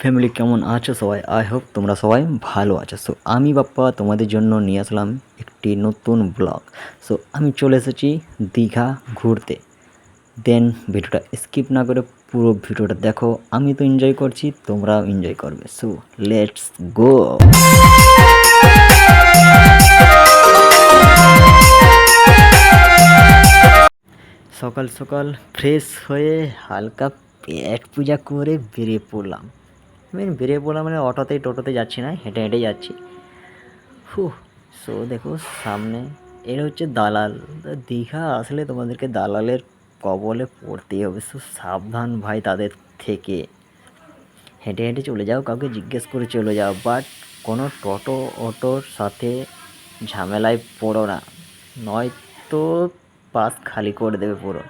Family, কেমন আছো সবাই? আই হোপ তোমরা সবাই ভালো আছো। সো, আমি বাপ্পা, তোমাদের জন্য নিয়ে আসলাম একটি নতুন ব্লগ। সো, আমি চলে এসেছি দীঘা ঘুরতে। দেন, ভিডিওটা স্কিপ না করে পুরো ভিডিওটা দেখো। আমি তো এনজয় করছি, তোমরাও এনজয় করবে। সো লেটস গো সকাল সকাল ফ্রেশ হয়ে হালকা পেট পূজা করে বেরিয়ে পড়লাম। মেন বেরিয়ে পড়লাম মানে অটোতেই, টোটোতে যাচ্ছি না, হেঁটে হেঁটে যাচ্ছি। হু সো দেখো সামনে এটা হচ্ছে দালাল। দীঘা আসলে তোমাদেরকে দালালের কবলে পড়তেই হবে সো সাবধান ভাই তাদের থেকে। হেঁটে হেঁটে চলে যাও, কাউকে জিজ্ঞেস করে চলে যাও বাট কোনো টোটো, অটোর সাথে ঝামেলায় পড়ো না। নয়তো পাস খালি করে দেবে পুরো।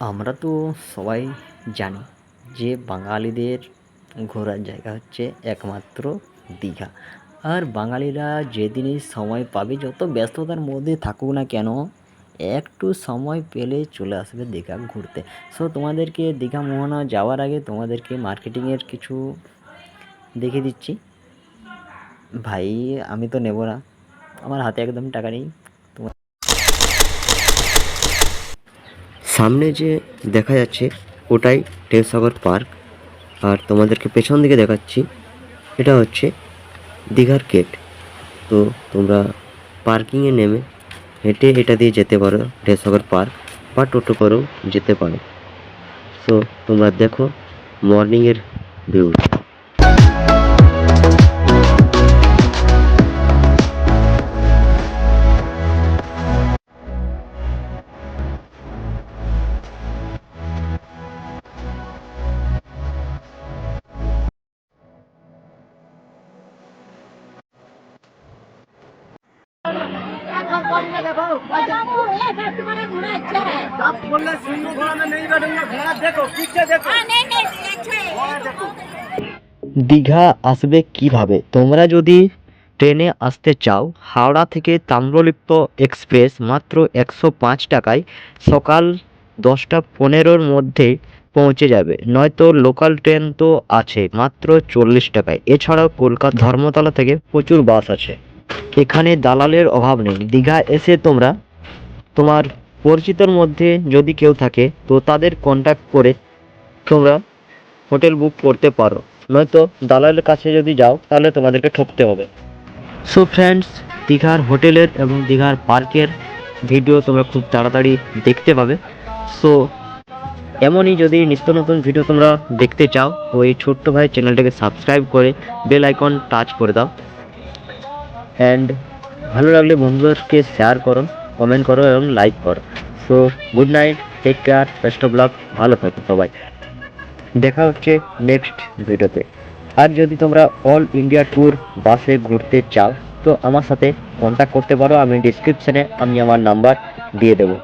আমরা তো সবাই জানি যে বাঙালিদের ঘোরার জায়গা হচ্ছে একমাত্র দীঘা। আর বাঙালিরা যেদিনই সময় পাবে, যত ব্যস্ততার মধ্যে থাকুক না কেন, একটু সময় পেলে চলে আসবে দীঘা ঘুরতে। সো তোমাদেরকে দীঘা মোহনা যাওয়ার আগে তোমাদেরকে মার্কেটিংয়ের কিছু দেখে দিচ্ছি। ভাই, আমি তো নেব না। আমার হাতে একদম টাকা নেই। সামনে যে দেখা যাচ্ছে, ওটাই টেসাগর পার্ক। আর তোমাদেরকে পেছন দিকে দেখাচ্ছি, এটা হচ্ছে দীঘার গেট। তো তোমরা পার্কিংয়ে নেমে হেঁটে এটা দিয়ে যেতে পারো ঢেউসাগর পার্ক বা টোটো করেও যেতে পারো। তো তোমরা দেখো মর্নিংয়ের ভিউ। बोलना सिंह घोड़ा में नहीं बैठूंगा घोड़ा देखो पीछे देखो घोड़ा देखो দীঘা আসবে কিভাবে তোমরা যদি ট্রেনে আসতে চাও হাওড়া থেকে তাম্রলিপ্ত এক্সপ্রেস মাত্র একশো পাঁচ টাকায় সকাল দশটা পনেরোর মধ্যে পৌঁছে যাবে নয়তো লোকাল ট্রেন তো আছে মাত্র চল্লিশ টাকায় এছাড়াও কলকাতা ধর্মতলা থেকে প্রচুর বাস আছে এখানে দালালের অভাব নেই। দীঘা এসে তোমরা তোমার পরিচিতর মধ্যে যদি কেউ থাকে, তো তাদের কন্ট্যাক্ট করে তোমরা হোটেল বুক করতে পারো। নয়তো দালালের কাছে যদি যাও, তাহলে তোমাদেরকে ঠকতে হবে। সো ফ্রেন্ডস দীঘার হোটেলের এবং দীঘার পার্কের ভিডিও তোমরা খুব তাড়াতাড়ি দেখতে পাবে। সো এমনই যদি নিত্য নতুন ভিডিও তোমরা দেখতে চাও এই ছোট্ট ভাই চ্যানেলটাকে সাবস্ক্রাইব করে বেল আইকন টাচ করে দাও। অ্যান্ড ভালো লাগলে বন্ধুদেরকে শেয়ার করো কমেন্ট করো এবং লাইক করো। So good night take care best of love ভালো থাকো সবাই। দেখা হচ্ছে নেক্সট ভিডিওতে। আর যদি তোমরা অল ইন্ডিয়া ট্যুর বাসে ঘুরতে চাও, তো আমার সাথে কন্ট্যাক্ট করতে পারো, আমি ডিসক্রিপশানে আমি আমার নাম্বার দিয়ে দেবো।